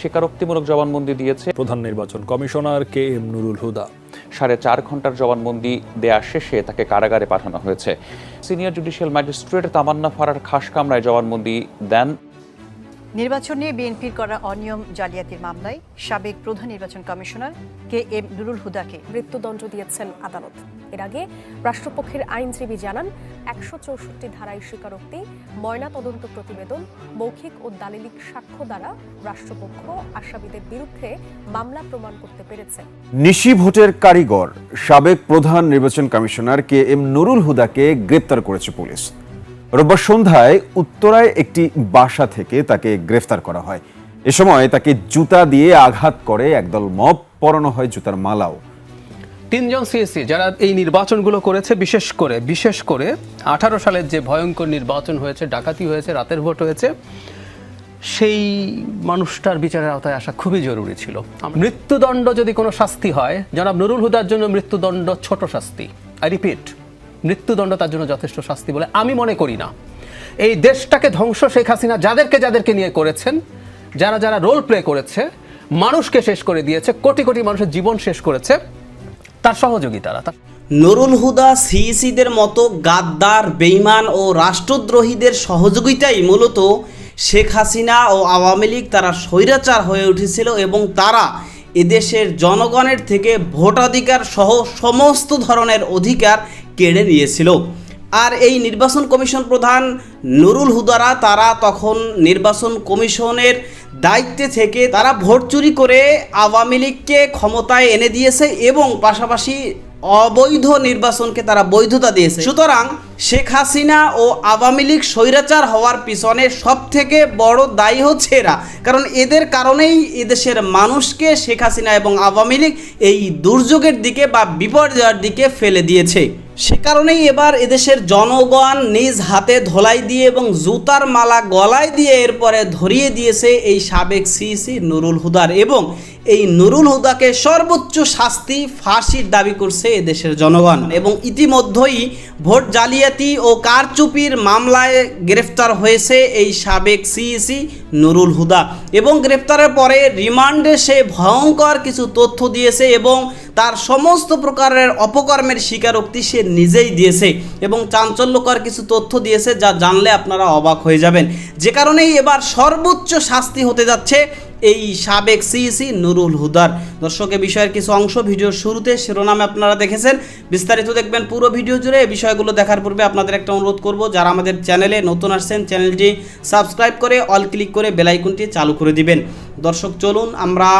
স্বীকারোক্তিমূলক জবানবন্দি দিয়েছে প্রধান নির্বাচন commissioner K M Nurul Huda. সাড়ে চার ঘণ্টার জবানবন্দি দেয়া শেষে তাকে কারাগারে পাঠানো হয়েছে। সিনিয়র জুডিশিয়াল ম্যাজিস্ট্রেট তামান্না ফারার খাস কামরায় জবানবন্দি দেন। নির্বাচন নিয়ে বিএনপির করা অনিয়ম জালিয়াতির মামলায় সাবেক প্রধান নির্বাচন কমিশনার কে এম নুরুল হুদাকে মৃত্যুদণ্ড দিয়েছেন আদালত। এর আগে রাষ্ট্রপক্ষের আইনজীবী জানান একশো চৌষট্টি ধারায় স্বীকারোক্তি ময়না তদন্ত প্রতিবেদন মৌখিক ও দালিলিক সাক্ষ্য দ্বারা রাষ্ট্রপক্ষ আসামিদের বিরুদ্ধে মামলা প্রমাণ করতে পেরেছে। নিশি ভোটের কারিগর সাবেক প্রধান নির্বাচন কমিশনার কে এম নুরুল হুদাকে গ্রেপ্তার করেছে পুলিশ। রোববার সন্ধ্যায় উত্তরায় একটি বাসা থেকে তাকে গ্রেফতার করা হয়। এ সময় তাকে জুতা দিয়ে আঘাত করে একদল মব পরানো হয় জুতার মালাও। তিনজন সিএসসি যারা এই নির্বাচনগুলো করেছে, বিশেষ করে বিশেষ করে আঠারো সালের যে ভয়ঙ্কর নির্বাচন হয়েছে, ডাকাতি হয়েছে, রাতের ভোট হয়েছে, সেই মানুষটার বিচারের আওতায় আসা খুবই জরুরি ছিল। মৃত্যুদণ্ড যদি কোনো শাস্তি হয়, জনাব নুরুল হুদার জন্য মৃত্যুদণ্ড ছোট শাস্তি। আই রিপিট মৃত্যুদণ্ড তার জন্য যথেষ্ট শাস্তি বলে আমি মনে করি না। এই দেশটাকে ধ্বংস শেখ হাসিনা যাদেরকে যাদেরকে নিয়ে করেছেন, যারা যারা রোল প্লে করেছে, মানুষকে শেষ করে দিয়েছে, কোটি কোটি মানুষের জীবন শেষ করেছে, তার সহযোগিতারা তার নুরুল হুদা সিইসিদের মতো গাদ্দার বেইমান ও রাষ্ট্রদ্রোহীদের সহযোগিতাই মূলত শেখ হাসিনা ও আওয়ামী লীগ তারা স্বৈরাচার হয়ে উঠেছিল এবং তারা এদেশের জনগণের থেকে ভোটাধিকার সহ সমস্ত ধরনের অধিকার কেড়ে নিয়েছিল। আর এই নির্বাচন কমিশন প্রধান নুরুল হুদারা, তারা তখন নির্বাচন কমিশনের দায়িত্বে থেকে তারা ভোট চুরি করে আওয়ামী লীগকে ক্ষমতায় এনে দিয়েছে এবং পাশাপাশি অবৈধ নির্বাচনকে তারা বৈধতা দিয়েছে। সুতরাং শেখ হাসিনা ও আওয়ামী লীগ স্বৈরাচার হওয়ার পিছনে সব থেকে বড় দায়ী হচ্ছে এরা। কারণ এদের কারণেই এদেশের মানুষকে শেখ হাসিনা এবং আওয়ামী লীগ এই দুর্যোগের দিকে বা বিপর্যয়ের দিকে ফেলে দিয়েছে। সে কারণেই এবার এদেশের জনগণ নিজ হাতে ধোলাই দিয়ে এবং জুতার মালা গলায় দিয়ে এরপরে ধরিয়ে দিয়েছে এই সাবেক সিসি নুরুল হুদার এবং এই নুরুল হুদাকে সর্বোচ্চ শাস্তি ফাঁসির দাবি করছে এদেশের জনগণ। এবং ইতিমধ্যেই ভোট জালিয়াতি ও কারচুপির মামলায় গ্রেফতার হয়েছে এই সাবেক সিইসি নুরুল হুদা। এবং গ্রেফতারের পরে রিমান্ডে সে ভয়ঙ্কর কিছু তথ্য দিয়েছে এবং তার সমস্ত প্রকারের অপকর্মের স্বীকারোক্তি সে নিজেই দিয়েছে এবং চাঞ্চল্যকর কিছু তথ্য দিয়েছে যা জানলে আপনারা অবাক হয়ে যাবেন। যে কারণেই এবার সর্বোচ্চ শাস্তি হতে যাচ্ছে এই সাবেক সিইসি নুরুল হুদার। দর্শক বিষয়ের কিছু অংশ ভিডিওর শুরুতে শিরোনামে আপনারা দেখেছেন। বিস্তারিত দেখবেন পুরো ভিডিও জুড়ে। এই বিষয়গুলো দেখার পূর্বে আপনাদের একটা অনুরোধ করব, যারা আমাদের চ্যানেলে নতুন আসছেন, চ্যানেলটি সাবস্ক্রাইব করে, অল ক্লিক করে বেলাইকনটি চালু করে দিবেন। দর্শক, চলুন, আমরা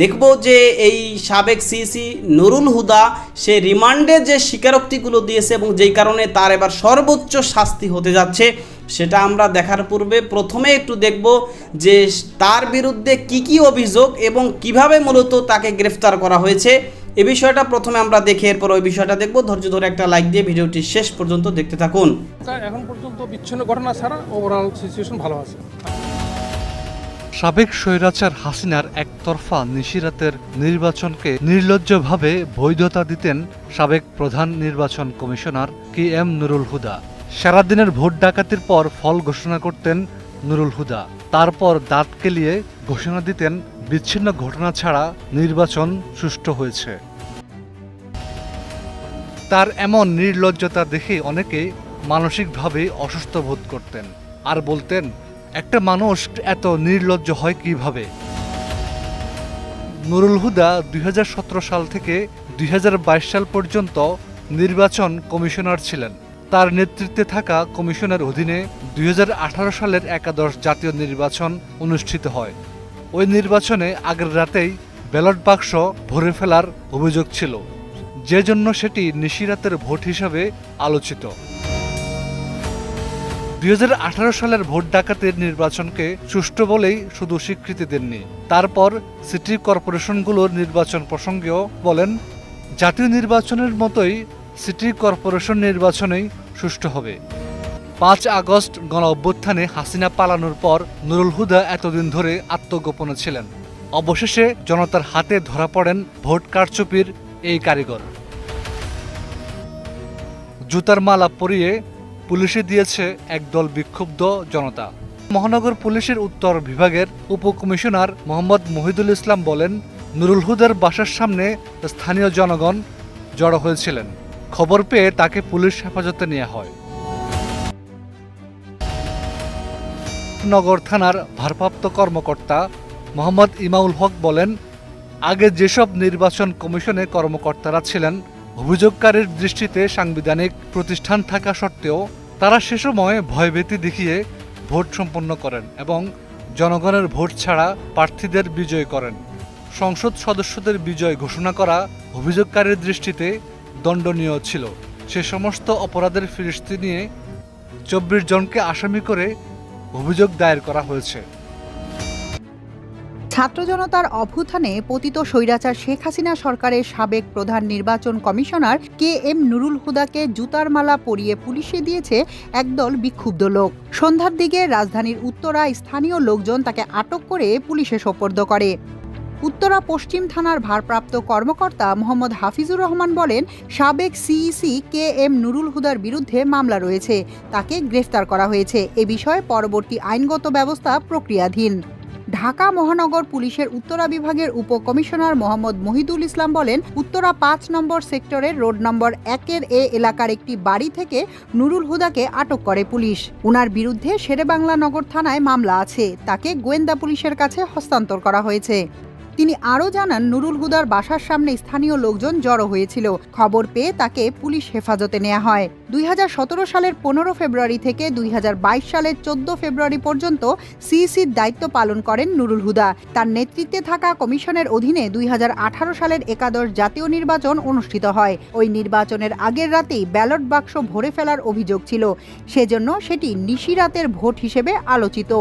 দেখব যে এই সাবেক সিসি নুরুল হুদা, সে রিমান্ডে যে স্বীকারোক্তিগুলো দিয়েছে এবং যেই কারণে তার এবার সর্বোচ্চ শাস্তি হতে যাচ্ছে, সেটা আমরা দেখার পূর্বে প্রথমে একটু দেখব যে তার বিরুদ্ধে কি কি অভিযোগ এবং কীভাবে মূলত তাকে গ্রেফতার করা হয়েছে। এ বিষয়টা প্রথমে আমরা দেখে এরপর ওই বিষয়টা দেখব। ধৈর্য ধরে একটা লাইক দিয়ে ভিডিওটি শেষ পর্যন্ত দেখতে থাকুন। এখন পর্যন্ত বিচ্ছিন্ন ঘটনা ছাড়া ওভারঅল সিচুয়েশন ভালো আছে। সাবেক স্বৈরাচার হাসিনার একতরফা নিশিরাতের নির্বাচনকে নির্লজ্জভাবে বৈধতা দিতেন সাবেক প্রধান নির্বাচন commissioner K M Nurul Huda. সারাদিনের ভোট ডাকাতির পর ফল ঘোষণা করতেন নুরুল হুদা। তারপর দাঁত কেলিয়ে ঘোষণা দিতেন, বিচ্ছিন্ন ঘটনা ছাড়া নির্বাচন সুষ্ঠু হয়েছে। তার এমন নির্লজ্জতা দেখে অনেকে মানসিকভাবে অসুস্থ বোধ করতেন। আর বলতেন একটা মানুষ এত নির্লজ্জ হয় কীভাবে? নুরুল হুদা দুই হাজার সতেরো সাল থেকে দুই হাজার বাইশ সাল পর্যন্ত নির্বাচন কমিশনার ছিলেন। তার নেতৃত্বে থাকা কমিশনের অধীনে দুই হাজার আঠারো সালের একাদশ জাতীয় নির্বাচন অনুষ্ঠিত হয়। ওই নির্বাচনে আগের রাতেই ব্যালট বাক্স ভরে ফেলার অভিযোগ ছিল যে জন্য সেটি নিশিরাতের ভোট হিসাবে আলোচিত। দুই হাজার আঠারো সালের ভোট ডাকাতের নির্বাচনকে সুষ্ঠু বলেই শুধু স্বীকৃতি দেননি। তারপর সিটি কর্পোরেশনগুলোর নির্বাচন প্রসঙ্গেও বলেন, জাতীয় নির্বাচনের মতোই সিটি কর্পোরেশন নির্বাচনেই সুষ্ঠু হবে। পাঁচ আগস্ট গণ অভ্যুত্থানে হাসিনা পালানোর পর নুরুল হুদা এতদিন ধরে আত্মগোপনে ছিলেন। অবশেষে জনতার হাতে ধরা পড়েন ভোট কারচুপির এই কারিগর। জুতার মালা পরিয়ে পুলিশে দিয়েছে একদল বিক্ষুব্ধ জনতা। মহানগর পুলিশের উত্তর বিভাগের উপকমিশনার মোহাম্মদ মহিদুল ইসলাম বলেন, নুরুল হুদার বাসার সামনে স্থানীয় জনগণ জড়ো হয়েছিলেন। খবর পেয়ে তাকে পুলিশ হেফাজতে নেওয়া হয়। নগর থানার ভারপ্রাপ্ত কর্মকর্তা মোহাম্মদ ইমাউল হক বলেন, আগে যেসব নির্বাচন কমিশনে কর্মকর্তারা ছিলেন, অভিযোগকারীর দৃষ্টিতে সাংবিধানিক প্রতিষ্ঠান থাকা সত্ত্বেও তারা সে সময় ভয়ভীতি দেখিয়ে ভোট সম্পন্ন করেন এবং জনগণের ভোট ছাড়া প্রার্থীদের বিজয় করেন। সংসদ সদস্যদের বিজয় ঘোষণা করা অভিযোগকারীর দৃষ্টিতে দণ্ডনীয় ছিল। সে সমস্ত অপরাধের ফিরিস্তি নিয়ে চব্বিশ জনকে আসামি করে অভিযোগ দায়ের করা হয়েছে। ছাত্র জনতার অভ্যুত্থানে পতিত স্বৈরাচার শেখ হাসিনা সরকারের সাবেক প্রধান নির্বাচন কমিশনার কে এম নুরুল হুদাকে জুতার মালা পরিয়ে পুলিশে দিয়েছে একদল বিক্ষুব্ধ লোক। সন্ধ্যার দিকে রাজধানীর উত্তরা স্থানীয় লোকজন তাকে আটক করে পুলিশে সোপর্দ করে। উত্তরা পশ্চিম থানার ভারপ্রাপ্ত কর্মকর্তা মোহাম্মদ হাফিজুর রহমান বলেন, সাবেক সিইসি কে এম নুরুল হুদার বিরুদ্ধে মামলা রয়েছে। তাকে গ্রেফতার করা হয়েছে। এ বিষয়ে পরবর্তী আইনগত ব্যবস্থা প্রক্রিয়াধীন। ঢাকা মহানগর পুলিশের উত্তরা বিভাগের উপকমিশনার মোহাম্মদ মহিদুল ইসলাম বলেন, উত্তরা পাঁচ নম্বর সেক্টরের রোড নম্বর একের এ এলাকার একটি বাড়ি থেকে নুরুল হুদাকে আটক করে পুলিশ। উনার বিরুদ্ধে শেরেবাংলা নগর থানায় মামলা আছে। তাকে গোয়েন্দা পুলিশের কাছে হস্তান্তর করা হয়েছে। তিনি আরও জানান, নুরুল হুদার বাসার সামনে স্থানীয় লোকজন জড়ো হয়েছিল। খবর পেয়ে তাকে পুলিশ হেফাজতে নেওয়া হয়। দুই হাজার সতেরো সালের পনেরো ফেব্রুয়ারি থেকে দুই হাজার বাইশ সালের চোদ্দ ফেব্রুয়ারি পর্যন্ত সিইসির দায়িত্ব পালন করেন নুরুল হুদা। তার নেতৃত্বে থাকা কমিশনের অধীনে দুই হাজার আঠারো সালের একাদশ জাতীয় নির্বাচন অনুষ্ঠিত হয়। ওই নির্বাচনের আগের রাতেই ব্যালট বাক্স ভরে ফেলার অভিযোগ ছিল। সেজন্য সেটি নিশিরাতের ভোট হিসেবে আলোচিত।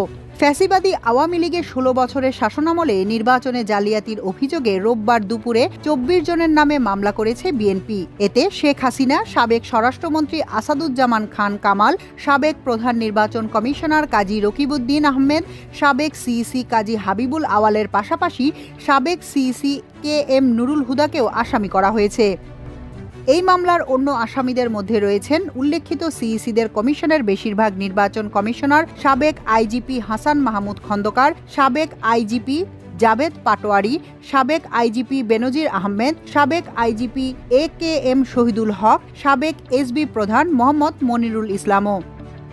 ফ্যাসিবাদী আওয়ামী লীগের ষোলো বছরের শাসনামলে নির্বাচনে জালিয়াতির অভিযোগে রোববার দুপুরে চব্বিশ জনের নামে মামলা করেছে বিএনপি। এতে শেখ হাসিনা, সাবেক স্বরাষ্ট্রমন্ত্রী আসাদুজ্জামান খান কামাল, সাবেক প্রধান নির্বাচন কমিশনার কাজী রকিবউদ্দিন আহমেদ, সাবেক সিইসি কাজী হাবিবুল আওয়ালের পাশাপাশি সাবেক সিইসি কে এম নুরুল হুদাকেও আসামি করা হয়েছে। এই মামলার অন্য আসামিদের মধ্যে রয়েছেন উল্লেখিত সিইসিদের কমিশনের বেশিরভাগ নির্বাচন কমিশনার সাবেক আইজিপি হাসান মাহমুদ খন্দকার, সাবেক আইজিপি জাভেদ পাটোয়ারি, সাবেক আইজিপি বেনজির আহমেদ, সাবেক IGP A K M Shahidul Haque, সাবেক এসবি প্রধান মোহাম্মদ মনিরুল ইসলামও।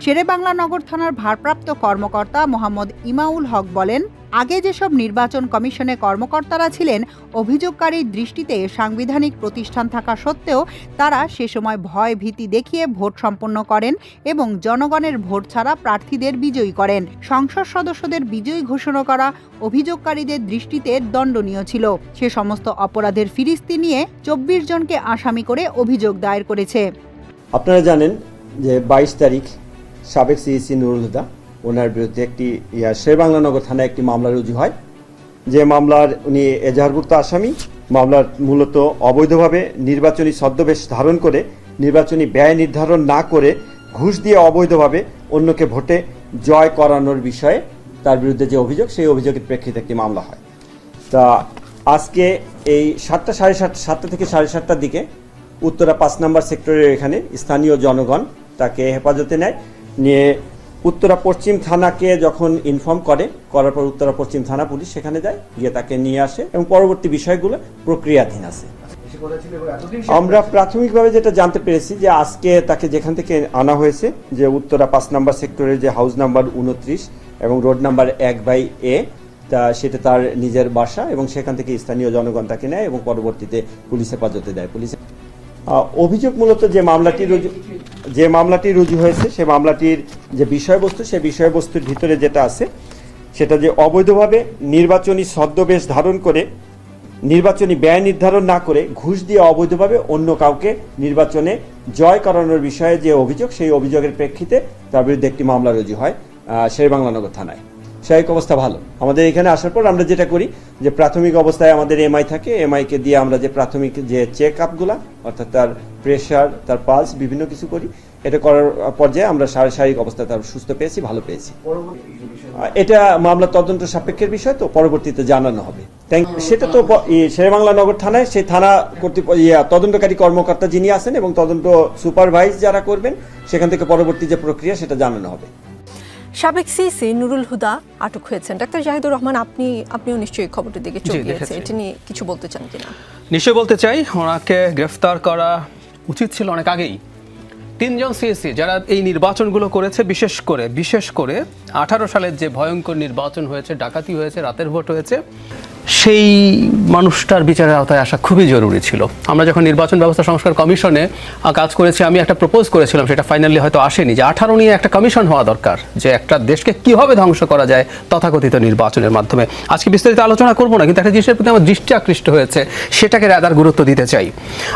শেরেবাংলা নগর থানার ভারপ্রাপ্ত কর্মকর্তা মোহাম্মদ ইমাউল হক বলেন আগে যেসব নির্বাচন কমিশনে কর্মকর্তারা ছিলেন, অভিযোগকারীর দৃষ্টিতে সাংবিধানিক প্রতিষ্ঠান থাকা সত্ত্বেও তারা সে সময় ভয় ভীতি দেখিয়ে ভোট সম্পন্ন করেন এবং জনগণের ভোট ছাড়া প্রার্থীদের বিজয়ী করেন। সংসদ সদস্যদের বিজয়ী ঘোষণা করা অভিযোগকারীদের দৃষ্টিতে দণ্ডনীয় ছিল। সে সমস্ত অপরাধের ফিরিস্তি নিয়ে চব্বিশ জনকে আসামি করে অভিযোগ দায়ের করেছে। আপনারা জানেন যে বাইশ তারিখ সাবেক সিইসি নুরুল হুদা ওনার বিরুদ্ধে একটি, ইয়া শেরবাংলা নগর থানায় একটি মামলা রুজু হয়। যে মামলার উনি এজাহারভুক্ত আসামি, মামলার মূলত অবৈধভাবে নির্বাচনী ছদ্মবেশ ধারণ করে, নির্বাচনী ব্যয় নির্ধারণ না করে ঘুষ দিয়ে অবৈধভাবে অন্যকে ভোটে জয় করানোর বিষয়ে তার বিরুদ্ধে যে অভিযোগ, সেই অভিযোগের প্রেক্ষিতে একটি মামলা হয়। তা আজকে এই সাতটা সাড়ে সাত, সাতটা থেকে সাড়ে সাতটার দিকে উত্তরা পাঁচ নম্বর সেক্টরের এখানে স্থানীয় জনগণ তাকে হেফাজতে নেয়। নিয়ে উত্তরা পশ্চিম থানাকে যখন ইনফর্ম করে, করার পর উত্তরা পশ্চিম থানা পুলিশ সেখানে যায়, গিয়ে তাকে নিয়ে আসে এবং পরবর্তী বিষয়গুলো প্রক্রিয়াধীন আছে। আমরা প্রাথমিকভাবে যেটা জানতে পেরেছি যে আজকে তাকে যেখান থেকে আনা হয়েছে, যে উত্তরা পাঁচ নাম্বার সেক্টরের যে হাউস নাম্বার উনত্রিশ এবং রোড নাম্বার এক বাই এ তা সেটা তার নিজের বাসা এবং সেখান থেকে স্থানীয় জনগণ তাকে নেয় এবং পরবর্তীতে পুলিশ হেফাজতে দেয়। পুলিশ অভিযোগ মূলত যে মামলাটি রুজু যে মামলাটি রুজু হয়েছে, সে মামলাটির যে বিষয়বস্তু, সে বিষয়বস্তুর ভিতরে যেটা আছে, সেটা যে অবৈধভাবে নির্বাচনী ছদ্মবেশ ধারণ করে, নির্বাচনী ব্যয় নির্ধারণ না করে ঘুষ দিয়ে অবৈধভাবে অন্য কাউকে নির্বাচনে জয় করানোর বিষয়ে যে অভিযোগ, সেই অভিযোগের প্রেক্ষিতে তার বিরুদ্ধে একটি মামলা রুজু হয় শেরবাংলানগর থানায়। স্বাভাবিক অবস্থা ভালো। আমাদের এখানে আসার পর আমরা যেটা করি যে প্রাথমিক অবস্থায় আমাদের এমআই থাকে। এমআইকে দিয়ে আমরা যে প্রাথমিক যে চেক আপগুলা অর্থাৎ তার প্রেশার তার পালস বিভিন্ন কিছু করি এটা করার পর্যায়ে আমরা শারী- শারীরিক অবস্থা তার সুস্থ পেয়েছি ভালো পেয়েছি। এটা মামলা তদন্ত সাপেক্ষের বিষয় তো পরবর্তীতে জানানো হবে। সেটা তো শেরেবাংলা নগর থানায় সেই থানা কর্তৃপ ইয়া, তদন্তকারী কর্মকর্তা যিনি আছেন এবং তদন্ত সুপারভাইজ যারা করবেন সেখান থেকে পরবর্তী যে প্রক্রিয়া সেটা জানানো হবে। সাবেক সিসি নুরুল হুদা আটক হয়েছেন। ডাক্তার জাহিদুর রহমান আপনি আপনিও নিশ্চয়ই খবরটি দিকে চোখ দিয়েছেন। দিয়েছে এটা নিয়ে কিছু বলতে চান কিনা? নিশ্চয় বলতে চাই ওনাকে গ্রেফতার করা উচিত ছিল অনেক আগেই। তিনজন সিএসি যারা এই নির্বাচনগুলো করেছে বিশেষ করে বিশেষ করে আঠারো সালের যে ভয়ঙ্কর নির্বাচন হয়েছে ডাকাতি হয়েছে রাতের ভোট হয়েছে সেই মানুষটার বিচারের আওতায় আসা খুবই জরুরি ছিল। আমরা যখন নির্বাচন ব্যবস্থা সংস্কার কমিশনে কাজ করেছি, আমি একটা প্রপোজ করেছিলাম, সেটা ফাইনালি হয়তো আসেনি, যে আঠারো নিয়ে একটা কমিশন হওয়া দরকার, যে একটা দেশকে কীভাবে ধ্বংস করা যায় তথাকথিত নির্বাচনের মাধ্যমে। আজকে বিস্তারিত আলোচনা করব না, কিন্তু একটা জিনিসের প্রতি আমার দৃষ্টি আকৃষ্ট হয়েছে, সেটাকে রাদার গুরুত্ব দিতে চাই।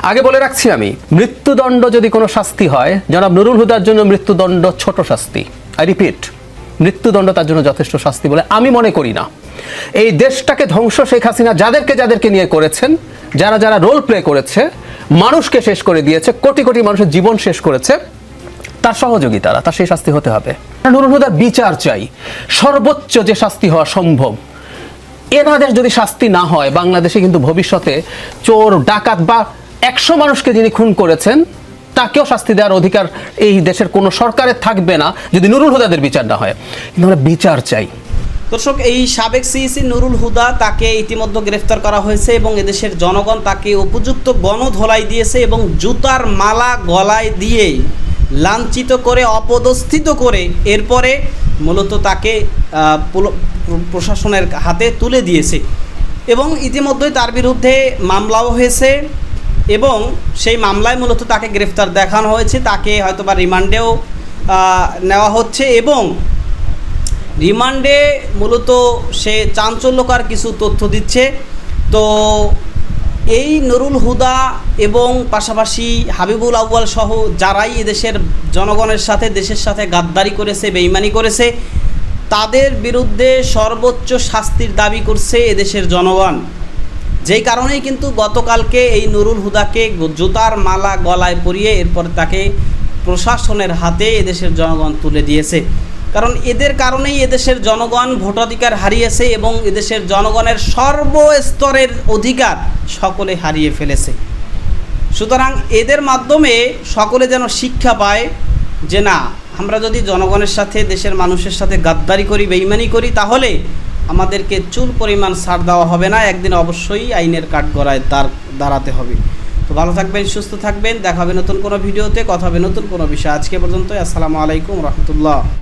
আগে বলে রাখছি আমি, মৃত্যুদণ্ড যদি কোনো শাস্তি হয়, জনাব নুরুল হুদার জন্য মৃত্যুদণ্ড ছোট শাস্তি। আই রিপিট মৃত্যুদণ্ড তার জন্য যথেষ্ট শাস্তি বলে আমি মনে করি না। এই দেশটাকে ধ্বংস শেখ হাসিনা যাদেরকে যাদেরকে নিয়ে করেছেন, যারা যারা রোল প্লে করেছে, মানুষকে শেষ করে দিয়েছে, কোটি কোটি মানুষের জীবন শেষ করেছে, তার সহযোগী তারা সেই শাস্তি হতে হবে। নুরুল বিচার চাই, সর্বোচ্চ যে শাস্তি হওয়া সম্ভব। এনাদের যদি শাস্তি না হয়, বাংলাদেশে কিন্তু ভবিষ্যতে চোর, ডাকাত বা একশো মানুষকে যিনি খুন করেছেন তাকেও শাস্তি দেওয়ার অধিকার এই দেশের কোনো সরকারের থাকবে না যদি নুরুল হুদাদের বিচার না হয়। কিন্তু আমরা বিচার চাই। দর্শক, এই সাবেক সিইসি নুরুল হুদা তাকে ইতিমধ্যে গ্রেফতার করা হয়েছে এবং এদেশের জনগণ তাকে উপযুক্ত গণধোলাই দিয়েছে এবং জুতার মালা গলায় দিয়ে লাঞ্ছিত করে, অপদস্থিত করে এরপরে মূলত তাকে প্রশাসনের হাতে তুলে দিয়েছে। এবং ইতিমধ্যেই তার বিরুদ্ধে মামলাও হয়েছে। এবং সেই মামলায় মূলত তাকে গ্রেফতার দেখানো হয়েছে, তাকে হয়তোবা রিমান্ডেও নেওয়া হচ্ছে এবং রিমান্ডে মূলত সে চাঞ্চল্যকর কিছু তথ্য দিচ্ছে। তো এই নুরুল হুদা এবং পাশাপাশি হাবিবুল আউয়াল সহ যারাই এদেশের জনগণের সাথে, দেশের সাথে গাদ্দারি করেছে, বেইমানি করেছে, তাদের বিরুদ্ধে সর্বোচ্চ শাস্তির দাবি করছে এদেশের জনগণ। যেই কারণেই কিন্তু গতকালকে এই নুরুল হুদাকে জুতার মালা গলায় পরিয়ে এরপর তাকে প্রশাসনের হাতে এদেশের জনগণ তুলে দিয়েছে। কারণ এদের কারণেই এদেশের জনগণ ভোটাধিকার হারিয়েছে এবং এদেশের জনগণের সর্বস্তরের অধিকার সকলে হারিয়ে ফেলেছে। সুতরাং এদের মাধ্যমে সকলে যেন শিক্ষা পায় যে না, আমরা যদি জনগণের সাথে, দেশের মানুষের সাথে গাদ্দারি করি, বেইমানি করি, তাহলে আমাদেরকে চুল পরিমাণ ছাড় দেওয়া হবে না, একদিন অবশ্যই আইনের কাঠগড়ায় দাঁড় দাঁড়াতে হবে। তো ভালো থাকবেন, সুস্থ থাকবেন, দেখা হবে নতুন কোনো ভিডিওতে, কথা হবে নতুন কোনো বিষয়। আজকে পর্যন্ত আসসালামু আলাইকুম, রহমতুল্লাহ।